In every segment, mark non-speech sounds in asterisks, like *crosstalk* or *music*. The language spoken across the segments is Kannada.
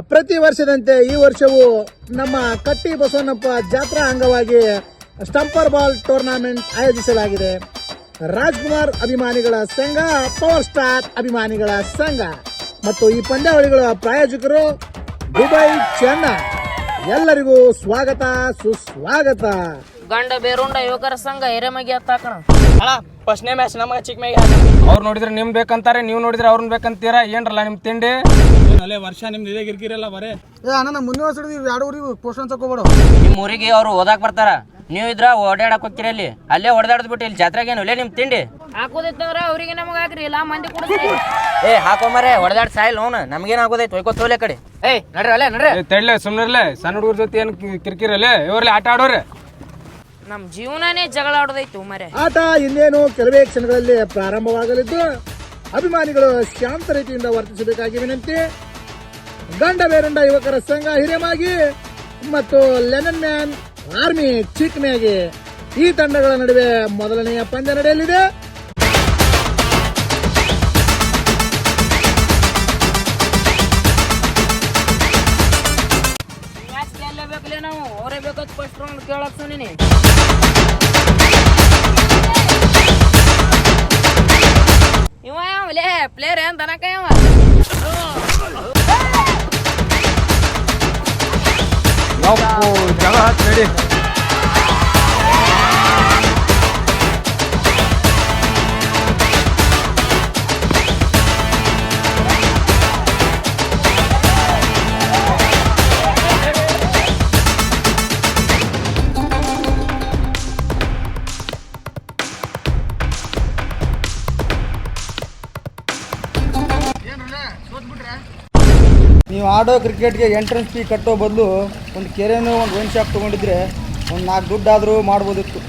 ಪ್ರತಿ ವರ್ಷದಂತೆ ಈ ವರ್ಷವೂ ನಮ್ಮ ಕಟ್ಟಿ ಬಸವಣ್ಣಪ್ಪ ಜಾತ್ರಾ ಅಂಗವಾಗಿ ಸ್ಟಂಪರ್ ಬಾಲ್ ಟೂರ್ನಾಮೆಂಟ್ ಆಯೋಜಿಸಲಾಗಿದೆ. ರಾಜ್ಕುಮಾರ್ ಅಭಿಮಾನಿಗಳ ಸಂಘ, ಪವರ್ ಸ್ಟಾರ್ ಅಭಿಮಾನಿಗಳ ಸಂಘ ಮತ್ತು ಈ ಪಂದ್ಯಾವಳಿಗಳ ಪ್ರಾಯೋಜಕರು ದುಬೈ, ಚೆನ್ನ. ಎಲ್ಲರಿಗೂ ಸ್ವಾಗತ, ಸುಸ್ವಾಗತ. ಗಂಡ ಬೇರುಂಡ ಯುವಕರ ಸಂಘ, ಎರೆಮಗಿ ಹತ್ತಾಕಣ ಅಣ್ಣ ಫಸ್ಟ್ನೇ ಮ್ಯಾಚ್ ನಮಗೆ ಚಿಕ್ಕ ಮ್ಯಾಗೆ ಅವ್ರು ನೋಡಿದ್ರೆ ನಿಮ್ ಬೇಕಂತಾರೆ ನೀವು ನೋಡಿದ್ರೆ ಅವ್ರನ್ನ ಬೇಕಂತೀರಾ? ಏನ್ರಲ್ಲ ನಿಮ್ ತಿಂಡಿ? ಅಲ್ಲೇ ವರ್ಷ ನಿಮ್ದು ಇದೇ ಗಿರ್ಕಿರಲ್ಲ ಬರೇ. ಏ ಅಣ್ಣ ಮುಂದಿನ ವರ್ಷ ಎರಡು ಊರಿಗೆ ಪೋಷಣೆ ತಗೋಬೇಡ ನಿಮ್ಮ ಊರಿಗೆ ಅವ್ರು ಓದಾಕ್ ಬರ್ತಾರ. ನೀವು ಇದ್ರ ಓಡಾಡಕ್ ಹೋಗ್ತೀರಿ ಅಲ್ಲಿ. ಅಲ್ಲೇ ಹೊಡೆದಾಡ್ದು ಬಿಟ್ಟು ಇಲ್ಲಿ ಜಾತ್ರೆಗೇನು ಇಲ್ಲೇ ನಿಮ್ ತಿಂಡಿ? ಹಾಕೋದಿತ್ತಂದ್ರ ಅವ್ರಿಗೆ ನಮಗ ಹಾಕ್ರಿ ಇಲ್ಲ ಮಂದಿ ಕೊಡ್ರಿ ಏ ಹಾಕೊಂಬರೇ ಹೊಡೆದಾಡ್ ಸಾಯಿಲ್ ಅವ್ನು. ನಮ್ಗೇನ್ ಆಗೋದೈತೆ? ಒಯ್ಕೋ ತೋಲೆ ಕಡೆ. ಏಯ್ ನಡ್ರಿ ಅಲ್ಲೇ ನಡ್ರಿ. ತೆಳ್ಳೆ ಸುಮ್ನಿರ್ಲೆ. ಸಣ್ಣ ಹುಡುಗರ ಜೊತೆ ಏನ್ ಕಿರಿಕಿರಲ್ಲೇ ಇವ್ರಲ್ಲಿ ಆಟ ಆಡೋರೆ. ನಮ್ ಜೀವನನೇ ಜಗಳ ಮರೆ. ಆತ ಇನ್ನೇನು ಕೆಲವೇ ಕ್ಷಣಗಳಲ್ಲಿ ಪ್ರಾರಂಭವಾಗಲಿದ್ದು, ಅಭಿಮಾನಿಗಳು ಶಾಂತ ರೀತಿಯಿಂದ ವರ್ತಿಸಬೇಕಾಗಿ ವಿನಂತಿ. ಗಂಡ ಬೇರಂಡ ಯುವಕರ ಸಂಘ ಹಿರೇಮಾಗಿ ಮತ್ತು ಲೆನನ್ ಮ್ಯಾನ್, ಆರ್ಮಿ ಚಿಕ್ಮೇಗಿ ಈ ತಂಡಗಳ ನಡುವೆ ಮೊದಲನೆಯ ಪಂದ್ಯ ನಡೆಯಲಿದೆ. ಗೆಲ್ಲಬೇಕಲೇ ನಾವು? ಅವರೇ ಬೇಕಂತ ಫಸ್ಟ್ ರೌಂಡ್ ಕೇಳಕ್ ಸುನೀನಿ ಇವ ಯಾವಲೇ ಪ್ಲೇಯರ್ ಏನ್ ತನಕ ಯಾವ ಜಗಳ ನಡಿ. ನೀವು ಆಡೋ ಕ್ರಿಕೆಟ್ಗೆ ಎಂಟ್ರೆನ್ಸ್ ಫೀ ಕಟ್ಟೋ ಬದಲು ಒಂದು ಕೆರೆನೋ ಒಂದು ವೈನ್ ಶಾಪ್ ತೊಗೊಂಡಿದ್ರೆ ಒಂದು ನಾಲ್ಕು ದುಡ್ಡಾದರೂ ಮಾಡ್ಬೋದಿತ್ತು.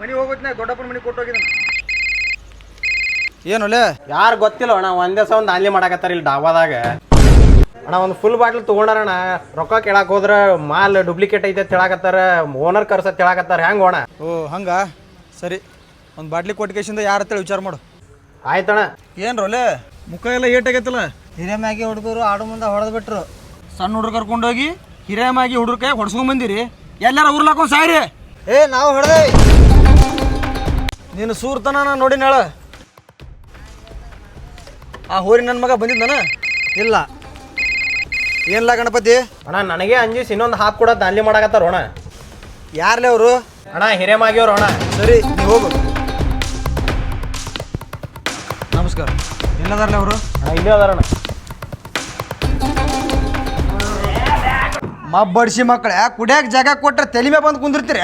ಮನೆ ಹೋಗೋದ್ನ ದೊಡ್ಡಪ್ಪನ ಮನೆ ಕೊಟ್ಟೋಗಿದ್ದಾನೆ ಲೇ? ಯಾರು ಗೊತ್ತಿಲ್ಲ ಅಣ್ಣ ಒಂದೇ ಸಹ ಒಂದು ಅಲ್ಲಿ ಮಾಡಾಕತ್ತಾರ ಇಲ್ಲಿ ಡಾಬಾದಾಗ. ಅಣ್ಣ ಒಂದು ಫುಲ್ ಬಾಟ್ಲ್ ತೊಗೊಂಡಾರಣ ರೊಕ್ಕ ಕೇಳಕ್ಕೆ ಹೋದ್ರೆ ಮಾಲ್ ಡೂಪ್ಲಿಕೇಟ್ ಐತೆ ಅಂತ ಹೇಳಕತ್ತಾರ ಓನರ್ ಕರ್ಸ ತಿಳಾಕತ್ತಾರ. ಹೆಂಗೆ ಅಣ್ಣ? ಓ ಹಂಗ? ಸರಿ ಒಂದು ಬಾಟ್ಲಿ ಕೊಟ್ಟಿಗೆಸಿಂದ ಯಾರ ಅಂತೇಳಿ ವಿಚಾರ ಮಾಡು. ಆಯ್ತಣ್ಣ. ಏನ್ರಲ್ಲೇ ಮುಖ ಎಲ್ಲ ಏಟಾಗೈತಲ್ಲ? ಹಿರೇಮ್ಯಾಗಿ ಹುಡುಗರು ಆಡು ಮುಂದೆ ಹೊಡೆದು ಬಿಟ್ರು. ಸಣ್ಣ ಹುಡುಗರು ಕರ್ಕೊಂಡೋಗಿ ಹಿರೇಮ್ಯಾಗಿ ಹುಡುಗ ಕೈ ಹೊಡ್ಸ್ಕೊಂಡ್ ಬಂದಿರಿ. ಎಲ್ಲಾರ ಉರ್ಲಾಕೊಂಡ್ ಸಾಯ್ರಿ. ಏ ನಾವು ಹೊಡೆದೆ. ನೀನು ಸೂರ್ತನ ನಾನು ನೋಡಿ ನಾಳ. ಆ ಹೋರಿ ನನ್ನ ಮಗ ಬಂದಿದ್ದಾನ? ಇಲ್ಲ. ಏನಿಲ್ಲ ಗಣಪತಿ? ಅಣ್ಣ ನನಗೆ ಅಂಜಿಸ್ ಇನ್ನೊಂದು ಹಾಕ್ ಕೂಡ ದಾನ್ಲಿ ಮಾಡಾಕತ್ತಾರ ಅಣ್ಣ. ಯಾರ್ಲೇ ಅವರು? ಅಣ್ಣ ಹಿರೇಮಾಗಿವ್ರು ಅಣ್ಣ. ಸರಿ ನೀವು ಹೋಗು. ನಮಸ್ಕಾರ. ಎಲ್ಲದಾರ್ಲೆ ಅವರು? ಇಲ್ಲೇ ಅದಾರಣ ಮಬ್ಬಡಿಸಿ ಮಕ್ಕಳ ಕುಡಿಯಾಕ ಜಾಗ ಕೊಟ್ರೆ ತಲೆ ಮೇಲೆ ಬಂದು ಕುಂದಿರ್ತೀರಿ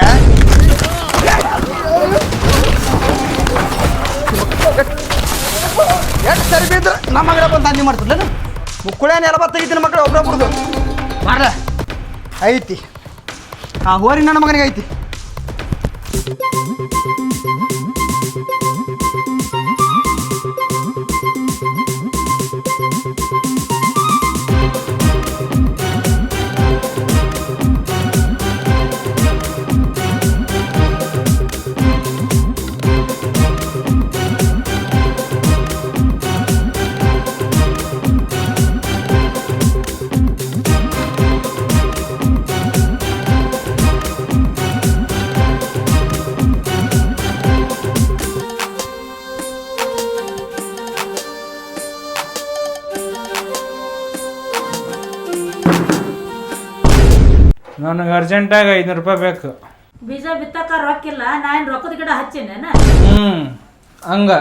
ಎಷ್ಟು ಸರಿ ಬಿದ್ರೆ ನಮ್ಮ ಮಗಳ ಬಂದು ಹಂಗೆ ಮಾಡ್ತಿರ್ಲೇನು ಮುಕ್ಕುಳೇನು ಎಲ್ಲ ತೆಗಿತೀನಿ ಮಕ್ಕಳು ಬಿಡ್ದು ಮಾಡ್ಲ? ಐತಿ. ಆ ಹೋರಿ ನನ್ನ ಮಗನಿಗೆ ಐತಿ. ನನಗೆ ಅರ್ಜೆಂಟಾಗಿ ಐನೂರು ರೂಪಾಯಿ ಬೇಕು. ಬೀಜ ಬಿತ್ತಕ್ಕ ರೊಕ್ಕಿಲ್ಲ ನಾ ಏನು ರೊಕ್ಕದ ಗಿಡ ಹಚ್ಚಿನೇನ? ಹ್ಞೂ ಹಂಗ.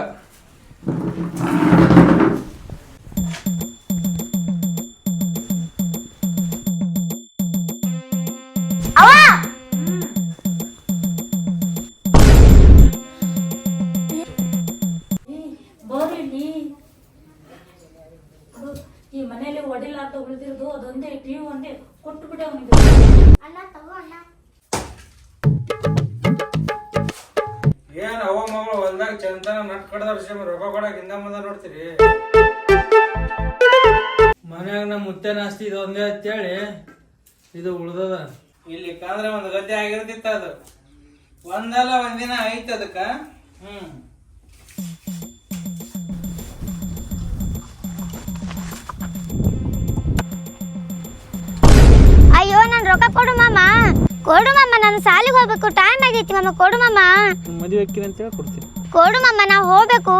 ಅಂತ ಉಳಿದಿರೋದು ಅದೊಂದೇ ಟಿವಿ ಒಂದೇ ಕೊಟ್ಟು ತಗೋ ಅವನಿಗೆ ಏನ್ ಅವ ಮಗಳು ಹೊಲ್ದಾಗ ಚಂದನ ನಟ್ ಕಡದವ್ರ ಸೇಮ್ ರೊಕ್ಕ ಕೊಡಕ್ ಹಿಂದ ಮುಂದ ನೋಡ್ತೀರಿ? ಮನ್ಯಾಗ ನಮ್ಮ ಮುತ್ತೆ ನಾಸ್ತಿ ಇದು ಒಂದೇ ಅಂತೇಳಿ ಇದು ಉಳ್ದದ. ಇಲ್ಲಿ ಕಾದ್ರೆ ಒಂದು ಗದ್ದೆ ಆಗಿರ್ತಿತ್ತ ಅದು. ಒಂದಲ್ಲ ಒಂದಿನ ಐತಿ ಅದಕ್ಕ? ಹ್ಮ್. ರೊಕ್ಕ ಕೊಡು ಮಾಮ. ಕೊಡು ಮಾಮ ನಾನು ಸಾಲಿಗೆ ಹೋಗ್ಬೇಕು. ಟೈಮ್ ಆಗೈತಿ ಮಾಮ ಕೊಡು ಮಾಮ. ಮದುವೆ ಹಾಕ್ತೀನಿ ಅಂತ ಹೇಳಿ ಕೊಡ್ತೀನಿ. ಕೊಡು ಮಾಮ ನಾ ಹೋಗ್ಬೇಕು.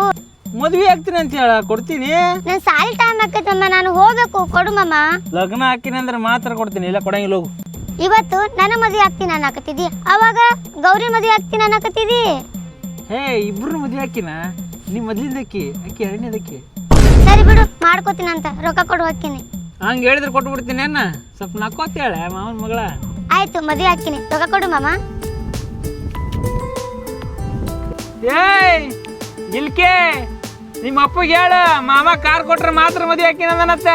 ಮದುವೆ ಆಗ್ತೀನಿ ಅಂತ ಹೇಳ ಕೊಡ್ತೀನಿ? ನನ್ ಸಾಲಿ ಟೈಮ್ ಆಕೈತಿ ಮಾಮ ನಾನು ಹೋಗ್ಬೇಕು. ಕೊಡು ಮಾಮ. ಲಗ್ನ ಹಾಕಿನಿ ಅಂದ್ರೆ ಮಾತ್ರ ಕೊಡ್ತೀನಿ ಇಲ್ಲ ಕೊಡಂಗಿಲ್ಲ ಹೋಗು. ಇವತ್ತು ನನ್ನ ಮದುವೆ ಆಗ್ತೀನಿ ಅನ್ನಕತ್ತಿದ್ದಿ ಅವಾಗ ಗೌರಿ ಮದುವೆ ಆಗ್ತೀನಿ ಅನ್ನಕತ್ತಿದ್ದಿ ಹೇ ಇಬ್ರು ಮದುವೆ ಹಾಕಿನ ನೀ ಮೊದ್ಲಿಂದ ಅಕ್ಕಿ ಎರಡನೇದಕ್ಕಿ. ಸರಿ ಬಿಡು ಮಾಡ್ಕೋತೀನಿ ಅಂತ. ರೊಕ್ಕ ಕೊಡು ಹೋಗ್ತೀನಿ. ಹಂಗೆ ಹೇಳಿದ್ರೆ ಕೊಟ್ಟು ಬಿಡ್ತೀನಿ ಅನ್ನ ಸ್ವಲ್ಪ ನಕ್ಕೋತೇಳೆ ಮಾವನ ಮಗಳ. ಆಯ್ತು ಮದುವೆ ಹಾಕ್ತೀನಿ ತಗ ಕೊಡು ಮಾಮ. ಏಯ್ ಇಲ್ಕೆ. ನಿಮ್ಮ ಅಪ್ಪಗೆ ಹೇಳ ಮಾಮ ಕಾರ್ ಕೊಟ್ರೆ ಮಾತ್ರ ಮದುವೆ ಹಾಕಿನ ಅಂದನತ್ತ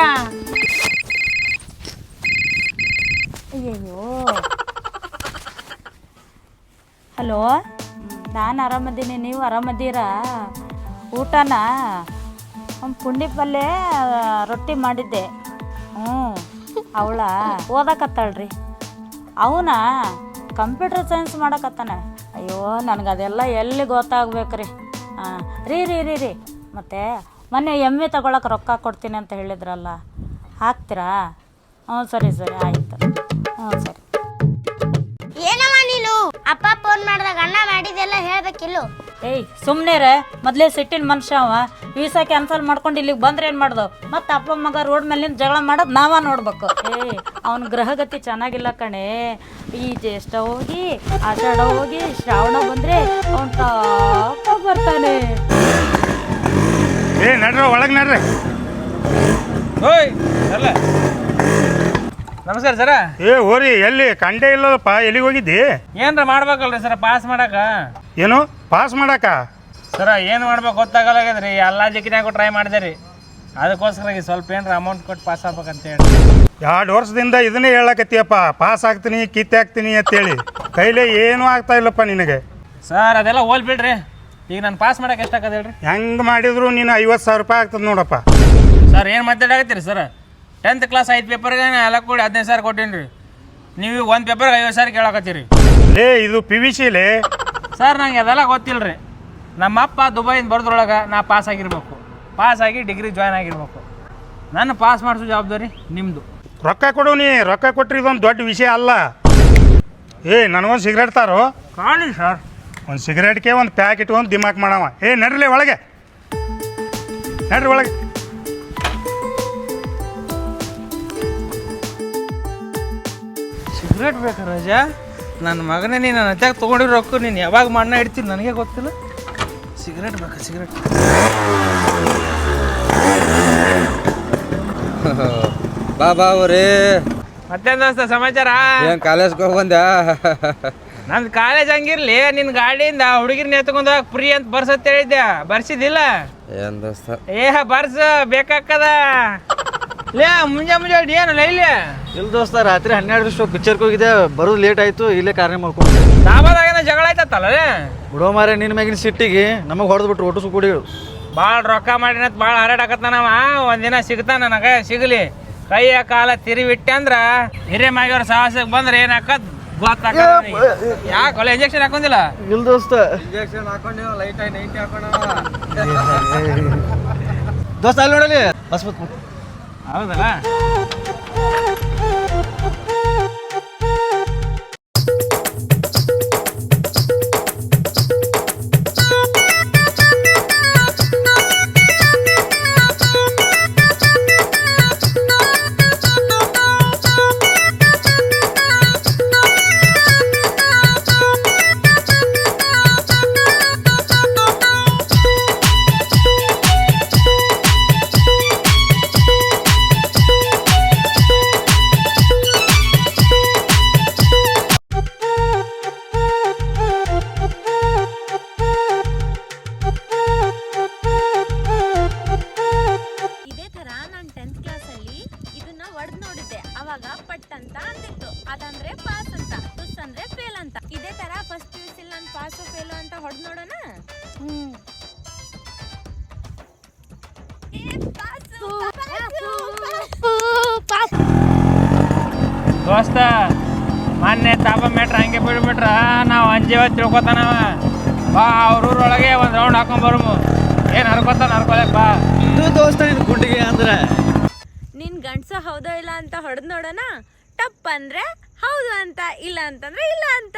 ಅಯ್ಯಯ್ಯೋ. ಹಲೋ ನಾನು ಆರಾಮದ್ದೀನಿ ನೀವು ಆರಾಮದ್ದೀರಾ ಊಟನಾ? ಒಂದು ಪುಂಡಿ ಪಲ್ಯ ರೊಟ್ಟಿ ಮಾಡಿದ್ದೆ. ಹ್ಞೂ ಅವಳ ಓದಕತ್ತಾಳ್ರಿ. ಅವನ ಕಂಪ್ಯೂಟರ್ ಸೈನ್ಸ್ ಮಾಡಕತ್ತಾನೆ. ಅಯ್ಯೋ ನನಗೆ ಅದೆಲ್ಲ ಎಲ್ಲಿ ಗೊತ್ತಾಗ್ಬೇಕ್ರಿ. ಹಾಂ ರೀ ರೀ ರೀ ರೀ. ಮತ್ತು ಮೊನ್ನೆ ಎಮ್ಮೆ ತಗೊಳಕ್ಕೆ ರೊಕ್ಕ ಕೊಡ್ತೀನಿ ಅಂತ ಹೇಳಿದ್ರಲ್ಲ. ಹಾಕ್ತೀರಾ? ಹ್ಞೂ, ಸರಿ ಸರಿ, ಆಯಿತು. ಹ್ಞೂ, ಸರಿ. ಏನಮ್ಮ ನೀನು? ಅಪ್ಪ ಫೋನ್ ಮಾಡಿದಾಗ ಅಣ್ಣ ಮಾಡಿದೆಲ್ಲ ಹೇಳ್ಬೇಕಿಲ್ಲು? ಏಯ್ ಸುಮ್ಮನೆ ಮೊದ್ಲೇ ಮೊದಲೇ ಸಿಟ್ಟಿನ ಮನುಷ್ಯ ಅವ. ವೀಸಾ ಕ್ಯಾನ್ಸಲ್ ಮಾಡ್ಕೊಂಡು ಇಲ್ಲಿಗೆ ಬಂದ್ರೆ ಏನು ಮಾಡ್ದು? ಮತ್ತೆ ಅಪ್ಪ ಮಗ ರೋಡ್ ಮೇಲಿಂದ ಜಗಳ ಮಾಡೋದು ನಾವ ನೋಡ್ಬೇಕು. ಏಯ್ ಅವನ ಗ್ರಹಗತಿ ಚೆನ್ನಾಗಿಲ್ಲ ಕಣೆ. ಈ ಜ್ಯೇಷ್ಠ ಹೋಗಿ ಆಷಾಢ ಹೋಗಿ ಶ್ರಾವಣ ಬಂದ್ರೆ ಅವನ್ ತಾಪ ಬರ್ತಾನೆ. ಏ ನಡ್ರಿ ಒಳಗೆ ನಡ್ರಿ. ಓಯ್ ಅಲ್ಲ ನಮಸ್ಕಾರ ಸರ. ಏ ಹೋರಿ ಎಲ್ಲಿ? ಕಂಡೇ ಇಲ್ಲದಪ್ಪ ಎಲ್ಲಿಗೆ ಹೋಗಿದ್ದಿ? ಏನ್ರ ಮಾಡ್ಬೇಕಲ್ರಿ ಸರ ಪಾಸ್ ಮಾಡಕ? ಏನು? ಪಾಸ್ ಮಾಡಾಕ? ಸರ ಏನು ಮಾಡ್ಬೇಕು ಗೊತ್ತಾಗಲ್ಲಾಗ್ಯದ್ರಿ ಎಲ್ಲ ಜಿಕ್ಕಿನಾಗೂ ಟ್ರೈ ಮಾಡಿದೆ ರೀ. ಅದಕ್ಕೋಸ್ಕರ ಈ ಸ್ವಲ್ಪ ಏನ್ರ ಅಮೌಂಟ್ ಕೊಟ್ಟು ಪಾಸ್ ಆಗ್ಬೇಕಂತ ಹೇಳಿ. ಎರಡು ವರ್ಷದಿಂದ ಇದನ್ನೇ ಹೇಳಕತ್ತೀಯಪ್ಪ. ಪಾಸ್ ಆಗ್ತೀನಿ ಕಿತ್ತೆ ಹಾಕ್ತೀನಿ ಅಂತೇಳಿ. ಕೈಲೇ ಏನೂ ಆಗ್ತಾ ಇಲ್ಲಪ್ಪ ನಿನಗೆ. ಸರ್ ಅದೆಲ್ಲ ಹೋಲ್ ಬಿಡ್ರಿ. ಈಗ ನಾನು ಪಾಸ್ ಮಾಡಕ್ಕೆ ಎಷ್ಟಾಗದ ಹೇಳ್ರಿ? ಹೆಂಗೆ ಮಾಡಿದ್ರು ನೀನು ಐವತ್ತು ಸಾವಿರ ರೂಪಾಯಿ ಆಗ್ತದೆ ನೋಡಪ್ಪ. ಸರ್ ಏನು ಮಾತಾಡಾಕತ್ತೀರಿ ಸರ್? ಟೆಂತ್ ಕ್ಲಾಸ್ ಐದು ಪೇಪರ್ಗೆ ಎಲ್ಲ ಕೂಡಿ ಹದಿನೈದು ಸಾವಿರ ಕೊಟ್ಟೀನಿ ರೀ ನೀವು ಒಂದು ಪೇಪರ್ಗೆ ಐವತ್ತು ಸಾವಿರ ಕೇಳಕತ್ತೀರಿ ಲೇ ಇದು ಪಿ ವಿ ಸಿಲೇ ಸರ್ ನಂಗೆ ಅದೆಲ್ಲ ಗೊತ್ತಿಲ್ಲ ರೀ ನಮ್ಮ ಅಪ್ಪ ದುಬೈಯಿಂದ ಬರೋದ್ರೊಳಗೆ ನಾ ಪಾಸ್ ಆಗಿರ್ಬೇಕು. ಪಾಸ್ ಆಗಿ ಡಿಗ್ರಿ ಜಾಯ್ನ್ ಆಗಿರ್ಬೇಕು. ನನ್ನ ಪಾಸ್ ಮಾಡಿಸೋ ಜವಾಬ್ದಾರಿ ನಿಮ್ಮದು ರೊಕ್ಕ ಕೊಡು ನೀ ರೊಕ್ಕ ಕೊಟ್ಟರೆ ಇದೊಂದು ದೊಡ್ಡ ವಿಷಯ ಅಲ್ಲ. ಏ ನನಗೊಂದು ಸಿಗರೇಟ್ ತಾರೋ? ಕಾಣಿ ಸರ್ ಒಂದು ಸಿಗರೇಟ್ಗೆ ಒಂದು ಪ್ಯಾಕೆಟ್ ಒಂದು ದಿಮಾಕ್ ಮಾಡವ. ಏ ನಡ್ರಿ ಒಳಗೆ. ನಡ್ರಿ ಒಳಗೆ. ಸಿಗರೇಟ್ ಬೇಕು ರಾಜ? ನನ್ನ ಮಗನೇ ನೀನು ನನ್ನ ಹತ್ತಾಗ ತೊಗೊಂಡಿರೋ ರೊಕ್ಕ ನೀನು ಯಾವಾಗ ಮಣ್ಣ ಇಡ್ತೀನಿ ನನಗೆ ಗೊತ್ತಿಲ್ಲ. ಸಿಗರೇಟ್ ಬೇಕಾ ಸಿಗರೇಟ್? *laughs* ಬಾ ಬಾ ಅವ್ರಿ ಮತ್ತೆ ದೋಸ್ತ ಸಮಾಚಾರ? ಏನು ಕಾಲೇಜ್ಗೆ ಹೋಗ್ಬಂದ ನಂದು ಕಾಲೇಜ್ ಹಂಗಿರ್ಲಿ ನಿನ್ನ ಗಾಡಿಯಿಂದ ಹುಡುಗಿರ್ನ ಎತ್ಕೊಂಡು ಫ್ರೀ ಅಂತ ಬರ್ಸತ್ ಹೇಳಿದ್ದೆ ಬರ್ಸಿದಿಲ್ಲ ಏನ್ ದೋಸ್ತ? ಏ ಬರ್ಸ ಬೇಕಾಕ್ಕದ ಲೇ ಮುಂಜಾ ಮುಂಜಾನೆ ಏನಲ್ಲ ಇಲ್ಲಿ? ಇಲ್ಲ ದೋಸ್ತ ರಾತ್ರಿ ಹನ್ನೆರಡು ದಿವಸ ಪಿಕ್ಚರ್ಗೆ ಹೋಗಿದೆ ಬರೋದು ಲೇಟ್ ಆಯ್ತು ಇಲ್ಲೇ ಕಾರ್ಯ ಮಾಡ್ಕೊಂಡು. ದಾಬಾದಾಗೇನ ಜಗಳ ಆಯ್ತತ್ತಲ್ಲ ಬಿಡೋ ಮಾರೇ ನಿನ್ನ ಮ್ಯಾಗಿನ ಸಿಟ್ಟಿಗೆ ನಮಗೆ ಹೊಡೆದು ಬಿಟ್ಟು ಒಟ್ಟು ಸುಕುಡಿ ಭಾಳ ರೊಕ್ಕ ಮಾಡಿನತ್ ಭಾಳ ಹಾರಾಡಕತ್ತಾನವ ಒಂದಿನ ಸಿಗ್ತಾನ ನನಗೆ ಸಿಗಲಿ. ಕೈಯ ಕಾಲ ತಿರುವಿಟ್ಟೆ ಅಂದ್ರ ಹಿರೇಮಾಗಿಯವ್ರ ಸಾಹಸಕ್ಕೆ ಬಂದ್ರೆ ಏನಾಕತ್ ಗೊತ್ತಾಗ ಯಾಕೆ ಒಳ್ಳೆ ಇಂಜೆಕ್ಷನ್ ಹಾಕೊಂದಿಲ್ಲ ಇಲ್ಲ ದೋಸ್ತ. ಇಂಜೆಕ್ಷನ್ ಹಾಕೊಂಡಿವ ಲೈಟ್ ಆಗಿ ನೈಟ್ ಹಾಕೊಂಡ ದೋಸ್ತ ಅಲ್ಲಿ ನೋಡಲಿ ಬಸ್ ಬಸ್ ಹೌದಲ್ಲ ದೋಸ್ತ ಮೊನ್ನೆ ತಾಪ ಮೆಟ್ರ ಹಂಗೆ ಬಿಡ್ಬಿಟ್ರ ನಾವು ಅಂಜೇವ ತಿಳ್ಕೊತಾನವ ಬಾ ಅವ್ರ ಊರೊಳಗೆ ಒಂದು ರೌಂಡ್ ಹಾಕೊಂಡ್ ಬರಮು. ಏನ್ ಹರ್ಕೊತಾನ ಹರ್ಕೊಳಕ್ ಬಾ. ಇದು ದೋಸ್ತ ನಿನ್ ಗುಂಡಿಗೆ ಅಂದ್ರೆ? ನಿನ್ ಗಂಡ್ಸ ಹೌದೋ ಇಲ್ಲ ಅಂತ ಹೊಡೆದ್ ನೋಡೋಣ? ಅಂದ್ರೆ ಹೌದು ಅಂತ ಇಲ್ಲ ಅಂತಂದ್ರೆ ಇಲ್ಲ ಅಂತ.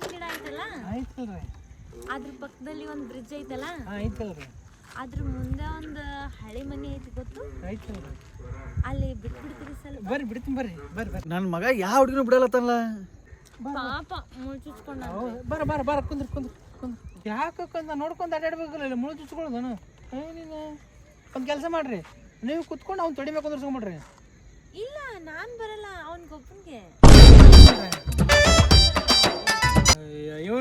ಹುಂಚಿನ ಗಿಡ ಐತಲ್ಲ? ಅದ್ರ ಪಕ್ಕದಲ್ಲಿ ಒಂದು ಬ್ರಿಡ್ಜ್ ಐತಲ್ಲ? ಅದ್ರ ಮುಂದೆ ಒಂದು ಹಳೆ ಮನೆ ಐತಿ ಗೊತ್ತು? ಅಲ್ಲಿ ಬಿಟ್ಬಿಡ್ತೀರಿ ಸ್ವಲ್ಪ? ಬರ್ರಿ ಬಿಡ್ತೀನಿ ಬರ್ರಿ. ಬರ್ರಿ ಬರ್ರಿ. ನನ್ನ ಮಗ ಯಾವ ಹುಡುಗಿನೂ ಬಿಡಲತ್ತಲ್ಲ ಪಾಪ ಮುಳ್ಚುಚ್ಕೊಂಡ ಬರ ಬರ ಬರ ಕುಂದ್ರ ಕುಂದ್ರ ಕುಂದ್ರ. ಯಾಕೆ ಕುಂದ ನೋಡ್ಕೊಂಡು ಅಡ್ಡಾಡ್ಬೇಕಲ್ಲ ಇಲ್ಲಿ ಮುಳು ಚುಚ್ಕೊಳ್ಳೋದನು ನೀನು? ಒಂದು ಕೆಲಸ ಮಾಡ್ರಿ. ನೀವು ಕುತ್ಕೊಂಡು ಅವ್ನು ತೊಡಿ ಮೇಲೆ ಕುಂದ್ರಸ್ಕೊಂಬಿಡ್ರಿ ಇಲ್ಲ ನಾನ್ ಬರಲ್ಲ ಅವ್ನ ಇವನ್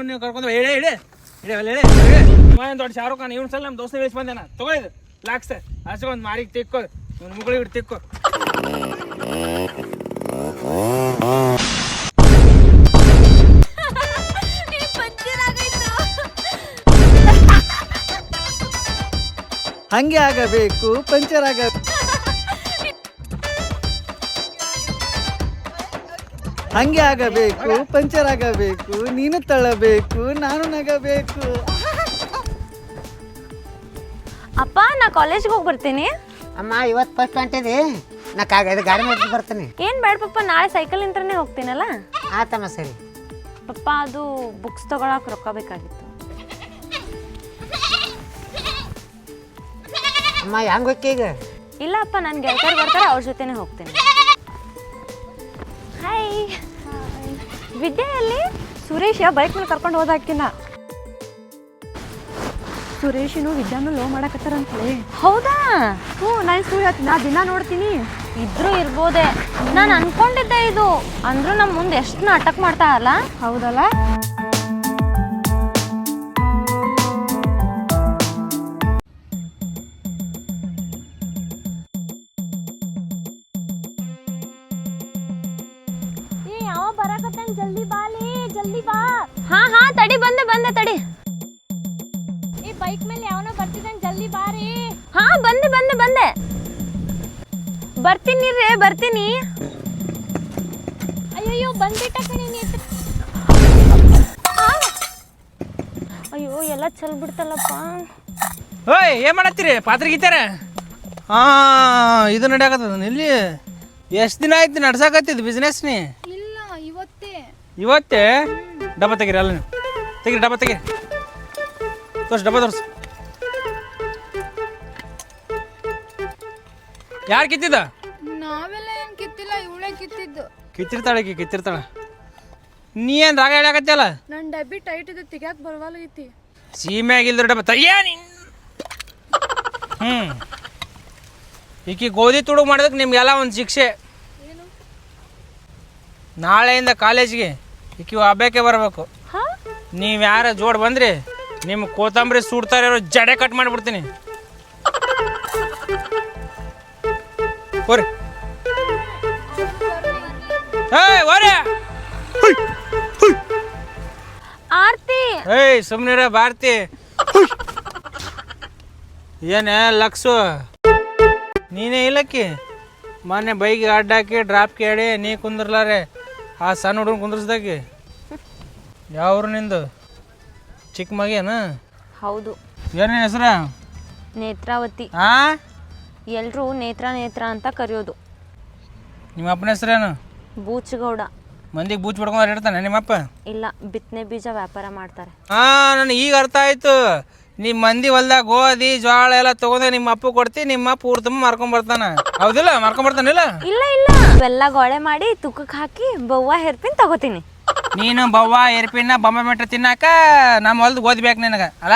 ನೀವು ಕರ್ಕೊಂಡು ಹೇಳಿ ಹೇಳಿ ಹೇಳಿ ಅಲ್ಲಿ ಹೇಳಿ ದೊಡ್ಡ ಶಾರುಖ್ ಖಾನ್, ಇವ್ನ ಸಲ ನಮ್ಮ ದೋಸ್ತ ಇಳಿಸಿ ಬಂದೇನ ತಗೋ ಇದು. ಲಾಕ್ಸ್ ಅಷ್ಟೇ ಒಂದು ಮಾರಿಗೆ ತಿಕ್ಕೋ ಇವ್ನ ಮುಗಳಿಗೆ ಇಟ್ಟು ತಿಕ್ಕೋ ಹಂಗೆ ಆಗಬೇಕು, ಪಂಚರ್ ಆಗ ಹಂಗೆ ಆಗಬೇಕು ಪಂಚರ್ ಆಗಬೇಕು ನೀನು ತಳ್ಳಬೇಕು ನಾನು ನಗಬೇಕು. ಅಪ್ಪ ನಾ ಕಾಲೇಜ್ಗೆ ಹೋಗಿ ಬರ್ತೀನಿ. ಅಮ್ಮ ಇವತ್ತು ಫಸ್ಟ್ ಹೊಂಟಿದಿ ನಾ ಕಾಗ ಇದು ಗಾಡಿ ಮಾಡಿ ಬರ್ತೀನಿ. ಏನ್ ಬೇಡ ಪಪ್ಪ ನಾಳೆ ಸೈಕಲ್ ಇಂತ್ರನೇ ಹೋಗ್ತೀನಲ್ಲ? ಆತಮ್ಮ ಸರಿ. ಪಪ್ಪ ಅದು ಬುಕ್ಸ್ ತಗೊಳಕ್ ರೊಕ್ಕ ಬೇಕಾಗಿತ್ತು. ಅಮ್ಮ ಹೆಂಗ್ ಹೋಗ್ತೀಗ ಈಗ? ಇಲ್ಲ ಅಪ್ಪ ನನ್ನ ಗೆಳತಿಯರು ಬರ್ತಾರೆ ಅವ್ರ ಜೊತೆನೆ ಹೋಗ್ತೀನಿ. ಹಾಯ್ ವಿದ್ಯೆಯಲ್ಲಿ ಸುರೇಶ ಬೈಕ್ ಮೇಲೆ ಕರ್ಕೊಂಡು ಹೋದಾಕಿನ ಸುರೇಶನು ವಿದ್ಯಾನು ಲೋ ಮಾಡಕತ್ತಾರಂತಲೇ. ಹೌದಾ? ಹ್ಞೂ ನಾನು ಸುಳ್ಳು ಹೇಳ್ತೀನಿ. ನಾ ದಿನ ನೋಡ್ತೀನಿ. ಇದ್ರೂ ಇರ್ಬೋದೆ. ನಾನು ಅನ್ಕೊಂಡಿದ್ದೆ ಇದು. ಅಂದ್ರೂ ನಮ್ಮ ಮುಂದೆ ಎಷ್ಟು ನಾಟಕ ಮಾಡ್ತಾ ಅಲ್ಲ ಹೌದಲ್ಲ? ಬರಾಕತ್ತಾನ ಜಲ್ದಿ ಬಾಲಿ ಜಲ್ದಿ ಬಾ. ಹಾ ಹಾ ತಡಿ ಬಂದೆ ಬಂದೆ ತಡಿ. ಈ ಬೈಕ್ ಮೇಲೆ ಯಾವನೋ ಬರ್ತಿದ್ದಾನೆ ಜಲ್ದಿ ರೀ. ಹಾ ಬಂದೆ ಬಂದೆ ಬಂದೆ. ಬರ್ತೀನಿ ರೇ ಬರ್ತೀನಿ. ಅಯ್ಯೋ ಬಂದ್ಬಿಟ್ಟ ಕಣಿ ನೀ. ಅಯ್ಯೋ ಎಲ್ಲ ಚಲ್ ಬಿಡ್ತಲ್ಲಪ್ಪ. ಓಯ್ ಏನು ಮಾಡತ್ತೀರಿ? ಪಾತ್ರ ಗೀತಾರ ಹಾಂ ಇದು ನಡೆಯಕತ್ತದ ಇಲ್ಲಿ ಎಷ್ಟು ದಿನ ಆಯ್ತು ನಡ್ಸಾಕತ್ತಿದ್ ಬಿಸ್ನೆಸ್ ನೀ? ಇವತ್ತೇ ಡಬ್ಬ ತೆಗೀರಿ ಅಲ್ಲ ನೀವು. ತೆಗೀರಿ ಡಬ್ಬ ತೆಗೀರಿ. ತೋರ್ಸಿ ಡಬ್ಬ ತೋರ್ಸು. ಯಾರು ಕಿತ್ತಿದ್ದ? ನಾವೆಲ್ಲ ಏನು ಕಿತ್ತಿಲ್ಲ ಇವಳೆ ಕಿತ್ತಿದ್ದು. ಕಿತ್ತಿರ್ತಾಳೆ ಆಕಿ ಕಿತ್ತಿರ್ತಾಳೆ. ನೀ ಏನು ರಾಗ ಹೇಳಕತ್ತಲ್ಲ ನನ್ನ ಡಬ್ಬಿ ಟೈಟ್ ಇದೆ ತೆಗ್ಯಾಕ್ ಸೀಮೆ ಆಗಿಲ್ದ್ರ ಡಬ್ಬ ತಯ್ಯ ನೀನ್ ಹ್ಞೂ ಈಕಿ ಗೋಧಿ ತುಡುಗು ಮಾಡೋದಕ್ಕೆ ನಿಮಗೆಲ್ಲ ಒಂದು ಶಿಕ್ಷೆ. ನಾಳೆಯಿಂದ ಕಾಲೇಜಿಗೆ ಈಕಿ ಹಬ್ಬಕ್ಕೆ ಬರಬೇಕು. ನೀವು ಯಾರ ಜೋಡ್ ಬಂದ್ರಿ? ನಿಮ್ಮ ಕೋತಂಬರಿ ಸುಡ್ತಾರೆ ಇರೋ ಜಡೆ ಕಟ್ ಮಾಡಿಬಿಡ್ತೀನಿ. ಓರಿ ಏಯ್ ಓರೆ ಆರ್ತಿ. ಏಯ್ ಸುಮ್ಮನಿರ ಭಾರತಿ. ಏನೇ ಲಕ್ಸು. ನೀನೇ ಇಲ್ಲಕ್ಕಿ? ಮೊನ್ನೆ ಬೈಕ್ ಅಡ್ಡಾಕಿ ಡ್ರಾಪ್ ಕೇಳಿ ನೀ ಕುಂದ್ರಲಾರೆ. ಆ ಸಣ್ಣ ಹುಡುಗನ ಕುಂದ್ರಸ್ದಾಕಿ ಯಾವ್ರು ನಿಂದು? ಚಿಕ್ಕ ಮಗೇನ? ಹೌದು. ಏನೇನು ಹೆಸರ? ನೇತ್ರಾವತಿ. ಹಾ ಎಲ್ಲರೂ ನೇತ್ರ ನೇತ್ರ ಅಂತ ಕರೆಯೋದು. ನಿಮ್ಮ ಅಪ್ಪನ ಹೆಸರೇನು ಬೂಚಗೌಡ. ಮಂದಿಗೆ ಬೂಚ್ ಬಿಡ್ಕೊಂಡು ನಿಮ್ಮ ನಿಮ್ಮಪ್ಪ ಇಲ್ಲ ಬಿತ್ತನೆ ಬೀಜ ವ್ಯಾಪಾರ ಮಾಡ್ತಾರೆ. ಹಾ ನನಗೆ ಈಗ ಅರ್ಥ ಆಯ್ತು. ನಿಮ್ಮ ಮಂದಿ ಹೊಲ್ದಾಗ ಗೋಧಿ ಜೋಳ ಎಲ್ಲ ತಗೊಂಡ್ರೆ ನಿಮ್ಮ ಅಪ್ಪ ಕೊಡ್ತಿ ನಿಮ್ಮ ಪೂರ್ತಿ ಊರ್ ತುಂಬ ಮಾರ್ಕೊಂಡ್ ಬರ್ತಾನ. ಹೌದಿಲ್ಲ? ಮಾರ್ಕೊಂಡ್ ಬರ್ತಾನಿಲ್ಲ? ಇಲ್ಲ ಇಲ್ಲ. ಇವೆಲ್ಲ ಗೋಳೆ ಮಾಡಿ ತುಕ್ಕಕ್ಕೆ ಹಾಕಿ ಬವ್ವ ಹೆರ್ಪಿನ್ ತಗೋತೀನಿ. ನೀನು ಬವ್ವ ಹೆರ್ಪಿನ ಬೊಂಬೆ ಮೆಟ್ರ ತಿನ್ನಾಕ ನಮ್ಮ ಹೊಲ್ದ ಓದ್ಬೇಕು ಬೇಕು ನಿನಗೆ ಅಲ್ಲ?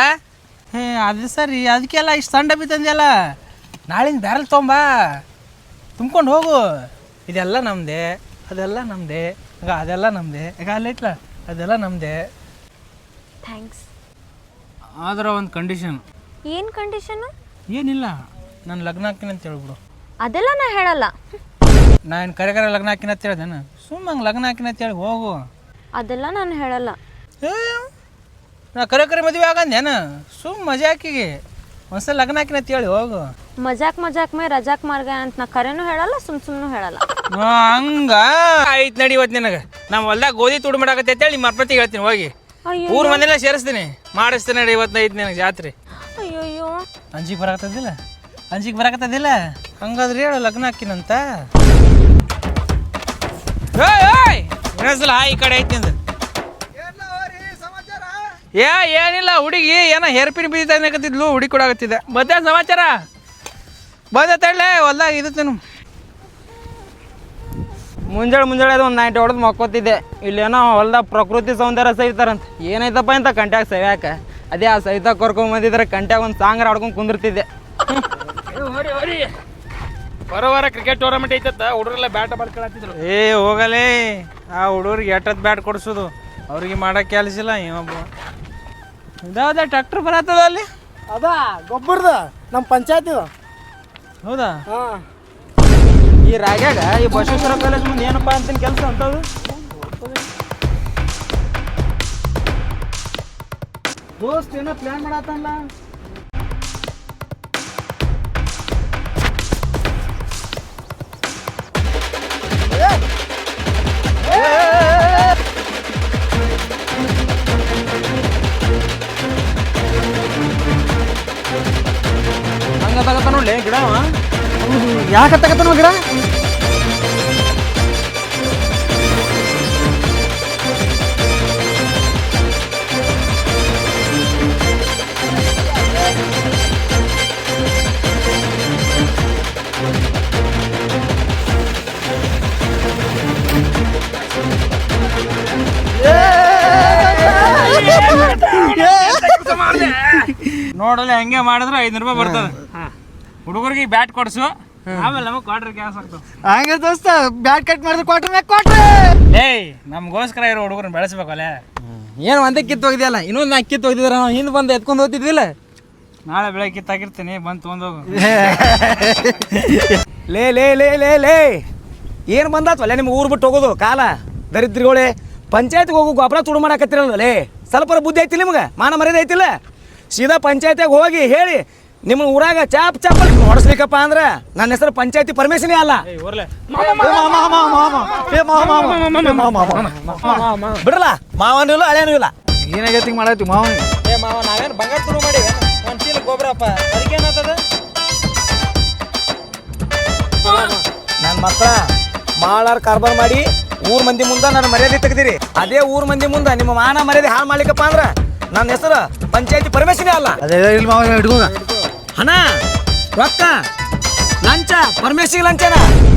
ಹೇ ಅದು ಸರಿ ಅದಕ್ಕೆಲ್ಲ ಇಷ್ಟು ಸಂಡ ಬಿತ್ತಂದ್ಯಲ್ಲ ನಾಳಿನ ಬ್ಯಾರಲ್ ತೊಂಬಾ. ತುಂಬ್ಕೊಂಡು ಹೋಗು. ಇದೆಲ್ಲ ನಮ್ಮದೇ ಅದೆಲ್ಲ ನಮ್ಮದೇ ಈಗ ಅದೆಲ್ಲ ನಮ್ಮದೇ ಈಗ ಅಲ್ಲಿಟ್ಲ ಅದೆಲ್ಲ ನಮ್ಮದೇ ಥ್ಯಾಂಕ್ಸ್. ಆದ್ರೆ ಒಂದು ಕಂಡೀಷನ್ ಏನು ಕಂಡೀಷನು ಏನಿಲ್ಲ ನಾನು ಲಗ್ನ ಹಾಕ್ತೀನಿ ಅಂತ ಹೇಳ್ಬಿಡು. ಅದೆಲ್ಲ ನಾ ಹೇಳಲ್ಲ. ನಾನು ಕರೆ ಕರೆ ಲಗ್ನ ಹಾಕಿನ ಅಂತ ಹೇಳ್ದೇನು ಸುಮ್ಮ ಹಂಗೆ ಲಗ್ನ ಹಾಕಿನ ಅಂತ ಹೇಳಿ ಹೋಗು. ಅದೆಲ್ಲ ನಾನು ಹೇಳಲ್ಲ. ಏ, ನಾ ಕರೆ ಕರೆ ಮದುವೆ ಆಗಂದೇನ ಸುಮ್ ಮಜಾಕಿಗೆ ಒಂದ್ಸಲ ಲಗ್ನ ಹಾಕಿನ ಅಂತ ಹೇಳಿ ಹೋಗು. ಮಜಾಕ್ ಮಜಾಕ್ ಮೇ ರಜಾಕ್ ಮಾರ್ಗ ಅಂತ ನಾ ಕರೆನೂ ಹೇಳಲ್ಲ ಸುಮ್ ಸುಮ್ನು ಹೇಳಲ್ಲ. ಆ, ಹಂಗ? ಆಯ್ತು ನಡಿ ಇವತ್ತು ನಿನಗೆ. ನಮ್ಮ ಹೊಲ್ದಾಗ ಗೋಧಿ ತುಡು ಮಾಡಾಕತ್ತೆ ಅಂತೇಳಿ ನಿಮ್ಮ ಅಪ್ಪತ್ತಿಗೆ ಹೇಳ್ತೀನಿ ಹೋಗಿ. ಅಯ್ಯೋ ಊರ್ ಮಂದಿನ ಸೇರಿಸ್ತೀನಿ. ಮಾಡಿಸ್ತೀನಿ ನಡಿ ಇವತ್ತು ಐದು ನಿನಗೆ ಜಾತ್ರೆ. ಅಯ್ಯೋ ಅಂಜಿಗೆ ಬರಾಕತ್ತದಿಲ್ಲ ಅಂಜಿಗೆ ಬರಾಕತ್ತದಿಲ್ಲ ಹಂಗಾದ್ರೆ ಹೇಳು ಲಗ್ನ ಹಾಕಿನಂತ! ಇನ್ನೊಂದ್ಸಲ ಈ ಕಡೆ ಐತಿ ನಿಂದು ಏ ಏನಿಲ್ಲ ಹುಡುಗಿ ಏನೋ ಹೆರ್ಪಿನ ಬೀಜ ಹುಡುಗಿ ಕೊಡಾಕತ್ತಿದ್ದೆ ಮತ್ತೆ ಸಮಾಚಾರ? ಬಂದೆ ತಳ್ಳೆ ಹೊಲ್ದಾಗ ಇದು ತಿನ್ನು. ಮುಂಜಾಳೆ ಅದು ಒಂದು ನೈಟ್ ಹೊಡೆದು ಮಕ್ಕೋತಿದ್ದೆ. ಇಲ್ಲೇನೋ ಹೊಲ್ದಾಗ ಪ್ರಕೃತಿ ಸೌಂದರ್ಯ ಸವಿತಾರಂತ. ಏನೈತಪ್ಪ ಅಂತ ಕಂಟ್ಯಾಗ ಸವ್ಯಾಕ? ಅದೇ ಆ ಸವಿತಾ ಕರ್ಕೊಂಬಂದಿದ್ರೆ ಕಂಟ್ಯಾಗ ಒಂದು ಸಾಂಗ್ರ ಆಡ್ಕೊಂಡು ಕುಂದಿರ್ತಿದ್ದೆ. ಬರೋವಾರ ಕ್ರಿಕೆಟ್ ಟೂರ್ನಮೆಂಟ್ ಐತತ್ತ ಹುಡುಗರೆಲ್ಲ ಬ್ಯಾಟ್ ಬಾಲ್ ಕೇಳತ್ತಿದ್ರು ಏ ಹೋಗಲೇ. ಆ ಹುಡುಗರಿಗೆ ಎಟ್ಟದ್ ಬ್ಯಾಟ್ ಕೊಡ್ಸೋದು. ಅವ್ರಿಗೆ ಮಾಡಕ್ ಕೆಲಸ ಇಲ್ಲ ಇವೊಬ್ಬ ಇದಾವ್ದ ಟ್ರ್ಯಾಕ್ಟರ್ ಬರತ್ತದ ಅಲ್ಲಿ? ಅದ ಗೊಬ್ಬರದ ನಮ್ಮ ಪಂಚಾಯತಿ ಹೌದಾ? ಹಾಂ. ಈ ರಾಗ್ಯಾಗ ಈ ಬಸವೇಶ್ವರ ಕಾಲೇಜ್ ಮುಂದೆ ಏನಪ್ಪ ಅಂತ ಕೆಲಸ ಅಂತದು? ದೋಸ್ತ್ ಏನೋ ಪ್ಲಾನ್ ಮಾಡತ್ತಲ್ಲ ಹಂಗ ತಗತ್ತ ನೋಡ್ಲಿ ಗಿಡ ಅವ. ಯಾಕೆ ತಗತ್ತನೋ ಗಿಡ ನೋಡಲ್ಲ ಹೆಂಗೆ ಮಾಡಿದ್ರೆ ಐನೂರು ರೂಪಾಯಿ ಬರ್ತದ ಹುಡುಗರಿಗೆ ಬ್ಯಾಟ್ ಕೊಡ್ಸು. ಆಮೇಲೆ ನಮಗೆ ಕ್ವಾರ್ಟರ್ ಕ್ಯಾಸ್ ಆಗ್ತದೆ. ಹಂಗೆ ದೋಸ್ತ ಬ್ಯಾಟ್ ಕಟ್ ಮಾಡಿದ್ರೆ ಕ್ವಾರ್ಟರ್ ಮ್ಯಾಕ್ ಕ್ವಾರ್ಟರ್ ಏಯ್ ನಮಗೋಸ್ಕರ ಇರೋ ಹುಡುಗರನ್ನ ಬೆಳೆಸ್ಬೇಕಲ್ಲ ಏನು ಒಂದೇ ಕಿತ್ತು ಹೋಗಿದೆಯಲ್ಲ ಇನ್ನೊಂದು ನಾಲ್ಕು ಕಿತ್ತು ಹೋಗಿದ್ರೆ ನಾವು ಹಿಂದೆ ಬಂದು ಎತ್ಕೊಂಡು ಹೋಗ್ತಿದ್ವಿಲ್ಲ? ನಾಳೆ ಬೆಳಗ್ಗೆ ಕಿತ್ತಾಕಿರ್ತೀನಿ ಬಂದು ತೊಗೊಂಡೋಗು *laughs* ಲೇ ಲೇ ಲೇ ಲೇ ಲೇ. ಏನು ಬಂದಾತ್ವಲ್ಲ ನಿಮ್ಗೆ ಊರು ಬಿಟ್ಟು ಹೋಗೋದು ಕಾಲ? ದರಿದ್ರಿಗಳೇ ಪಂಚಾಯತ್ಗೆ ಹೋಗು ಗೊಬ್ಬರ ತುಡು ಮಾಡಕತ್ತಿರಲ್ಲ ಲೇ ಸ್ವಲ್ಪ ಬುದ್ಧಿ ಐತಿಲ್ಲ ನಿಮ್ಗೆ? ಮಾನ ಮರ್ಯಾದೆ ಐತಿಲ್ಲ? ಸೀದಾ ಪಂಚಾಯತ್ಯಾಗ ಹೋಗಿ ಹೇಳಿ ನಿಮ್ಮ ಊರಾಗ ಚಾಪ್ ಚಾಪ್ ಹೊಡಿಸ್ಲಿಕ್ಕಪ್ಪ ಅಂದ್ರ ನನ್ನ ಹೆಸರು ಪಂಚಾಯತಿ ಪರ್ಮಿಷನೇ ಅಲ್ಲ ಬಿಡಲ್ಲ ಮಾವನೂ ಇಲ್ಲ ಹಳೇನೂ ಇಲ್ಲ ಏನಾಗೈತಿ ಮಾಡೈತಿ ಮಾವ ಏ ಮಾವ ನಾವೇನು ಬಂಗಾರ ಮಾಡಿ ಒಂದ್ ಚೀಲ ಗೊಬ್ಬರಪ್ಪ ಅದಕ್ಕೇನಾಗ್ತದ ನನ್ನ ಮಕ್ಕಳ ಮಾಳಾರ್ ಕಾರ್ಬಾರ್ ಮಾಡಿ ಊರ್ ಮಂದಿ ಮುಂದೆ ನನ್ನ ಮರ್ಯಾದೆ ತೆಗ್ದಿರಿ ಅದೇ ಊರ್ ಮಂದಿ ಮುಂದೆ ನಿಮ್ಮ ಮಾನ ಮರ್ಯಾದೆ ಹಾಳು ಮಾಡ್ಲಿಕ್ಕಪ್ಪ ಅಂದ್ರ ನನ್ನ ಹೆಸರು ಪಂಚಾಯತಿ ಪರಮೇಶ್ವರಿ ಅಲ್ಲ ಅದೇ ಇಲ್ಲಿ ಮಾವ ಹಿಡ್ಕೋಗ ಹಣ ರೊಕ್ಕ ಲಂಚ ಪರಮೇಶಿಗೆ ಲಂಚನ.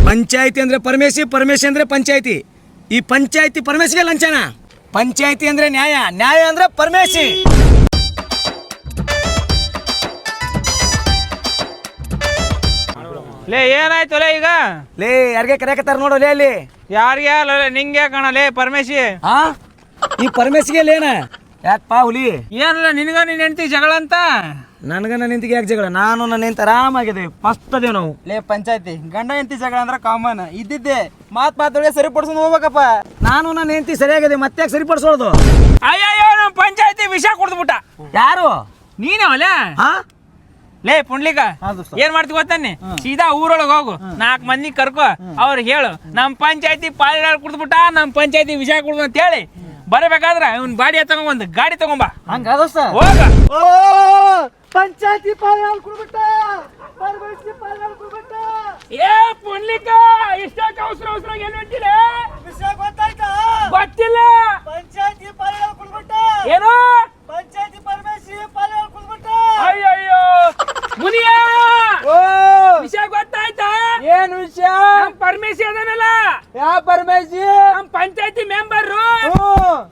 ಪಂಚಾಯತಿ ಅಂದ್ರೆ ಪರಮೇಶಿ ಪರಮೇಶಿ ಅಂದ್ರೆ ಪಂಚಾಯತಿ. ಈ ಪಂಚಾಯತಿ ಪರಮೇಶಿಗೆ ಲಂಚನ. ಪಂಚಾಯತಿ ಅಂದ್ರೆ ನ್ಯಾಯ ನ್ಯಾಯ ಅಂದ್ರೆ ಪರಮೇಶಿ. ಲೇ ಏನಾಯ್ತು ಲೇ ಈಗ? ಲೇ ಯಾರಿಗೆ ಕರೆಯಕತ್ತಾರ ನೋಡು ಲೇ ಅಲ್ಲಿ. ಯಾರಿಗೆ ಅಲ್ಲ ನಿಂಗೆ ಕಣಲೇ ಪರಮೇಶಿ? ಹಾ ಈ ಪರಮೇಶಿಗೆ ಲೇನ ಯಾಕಪ್ಪ ಹುಲಿ? ಏನಲ್ಲ ನಿನಗ ನಿನ್ನ ಹೆಂಡತಿ ಜಗಳ ಅಂತ? ನನಗ ನನ್ನ ಹೆಂಡತಿಗೆ ಯಾಕೆ ಜಗಳ? ನಾನು ನನ್ನ ಹೆಂಡತಿ ಆರಾಮಾಗಿದ್ದೇವೆ ಮಸ್ತ್ ಅದೇವ್ ನಾವು. ಲೇ ಪಂಚಾಯತಿ ಗಂಡ ಹೆಂಡತಿ ಜಗಳ ಅಂದ್ರೆ ಕಾಮನ್. ಇದ್ದಿದ್ದೆ. ಮಾತ್ ಮಾತೊಳಗೆ ಸರಿಪಡಿಸ್ಕೊಂಡು ಹೋಗ್ಬೇಕಪ್ಪ. ನಾನು ನನ್ನ ಹೆಂಡತಿ ಸರಿಯಾಗಿದೆ ಮತ್ತೆ ಯಾಕೆ ಸರಿಪಡಿಸೋದು? ಅಯ್ಯಯ್ಯೋ ನಮ್ಮ ಪಂಚಾಯತಿ ವಿಷ ಕುಡ್ದ್ಬಿಟ್ಟ. ಯಾರು? ನೀನು ಅಲ್ಲ? ಹಾ? ಲೇ ಪುಂಡ್ಲಿಕ ಏನ್ ಮಾಡ್ತೀವಿ ಗೊತ್ತಾನೆ ಸೀದಾ ಊರೊಳಗೆ ಹೋಗು. ನಾಲ್ಕು ಮಂದಿ ಕರ್ಕೊ ಅವ್ರಿಗೆ ಹೇಳು ನಮ್ಮ ಪಂಚಾಯತಿ ಪಾಲಿನಾರ್ ಕುಡ್ದ್ಬಿಟ್ಟ ನಮ್ಮ ಪಂಚಾಯತಿ ವಿಷ ಕುಡ್ದು ಅಂತ ಹೇಳಿ. ಬರಬೇಕಾದ್ರೆ ಇವನ್ ಬಾಡಿ ತಗೊಂಡ್ ಒಂದು ಗಾಡಿ ತಗೊಂಬ. ಹಂಗ ಹೋಗ. ಪಂಚಾಯತಿ ಪಾಲ್ ಕುಡ್ಬಿಟ್ಟ. ಪರಮೇಶಿ ಪಾಲ್ ಕುಡ್ಬಿಟ್ಟ. ಏ ಪುಂಡ್ಲಿಕ ಇಷ್ಟಕ್ಕೆ ಅವಸರ ಅವಸರ ಏನ್ ಹೇಳ್ತೀರ ವಿಷಯ ಗೊತ್ತಾಯ್ತಾ? ಗೊತ್ತಿಲ್ಲ. ಪಂಚಾಯತಿ ಪಾಲ್ ಕುಡ್ಬಿಟ್ಟ. ಏನು? ಪಂಚಾಯತಿ ಪರಮೇಶಿ ಪಾಲ್ ಕುಡ್ಬಿಟ್ಟ ಅಯ್ಯಯ್ಯೋ! ಮುನಿಯ! ವಿಷಯ ಗೊತ್ತಾಯ್ತಾ? ಏನ್ ವಿಷಯ? ನಮ್ ಪರಮೇಶಿ ಅದನಲ್ಲ? ಯಾವ ಪರಮೇಶಿ? ನಮ್ ಪಂಚಾಯತಿ ಮೆಂಬರ್?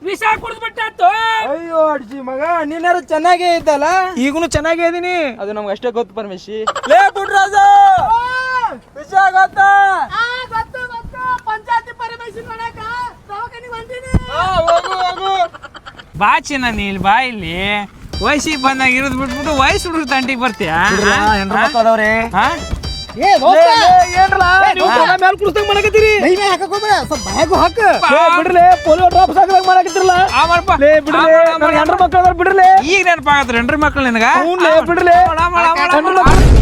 ವಿಷ ಕುಡ್ದ್ಬಿಟ್ಟಾತು ಅಯ್ಯೋ ಅಡ್ಜಿ ಮಗ ನೀನಾರು ಚೆನ್ನಾಗೇ ಇದ್ದಲ್ಲ? ಈಗನು ಚೆನ್ನಾಗೇ ಇದೀನಿ. ಅದು ನಮ್ಗೆ ಅಷ್ಟೇ ಗೊತ್ತು ಪರಮೇಶಿ. ಲೇ ಪುಟ್ರಾಜ! ವಿಷಯ ಗೊತ್ತಾ? ಬಾ ಚಿನ್ನ ನೀಲ್ ಬಾ ಇಲ್ಲಿ. ವಯಸ್ಸಿಗೆ ಬಂದಾಗ ಇರೋದ್ ಬಿಟ್ಬಿಟ್ಟು ವಯಸ್ಸು ಹುಡುಗ ತಂಟಿಗೆ ಹೆಣ್ರು ಹಾ? ಏ ದೋಸ್ತ! ಮ್ಯಾಲ್ ಕುಡಿಸ್ದಂಗ್ ಮಾಡಕತ್ತೀರಿ? ಮೈ ಮ್ಯಾಗ ಹಾಕಕ್ ಹೋಗ್ಬೇಡ ಸ್ವಲ್ಪ ಬಾಯಾಗೂ ಹಾಕ. ಲೇ, ಬಿಡ್ರಲೇ ಪೋಲಿಯೋ ಡ್ರಾಪ್ಸ್ ಹಾಕದಂಗ್ ಮಾಡಕತ್ತಿರಲ್ಲ? ಆ ಮಾಡಪ್ಪ. ಲೇ ಬಿಡ್ರಲೇ ಆ ಮಾಡ, ಆ ನನ್ ಮಾಡ. ಹೆಣ್ರು ಮಕ್ಳು ಈಗ ನೆನಪಾಗತ್ತೆ ಹೆಂಡ್ರಿ ಮಕ್ಳು ನಿನಗ? ಬಿಡ್ರಿ ಮಕ್ಳು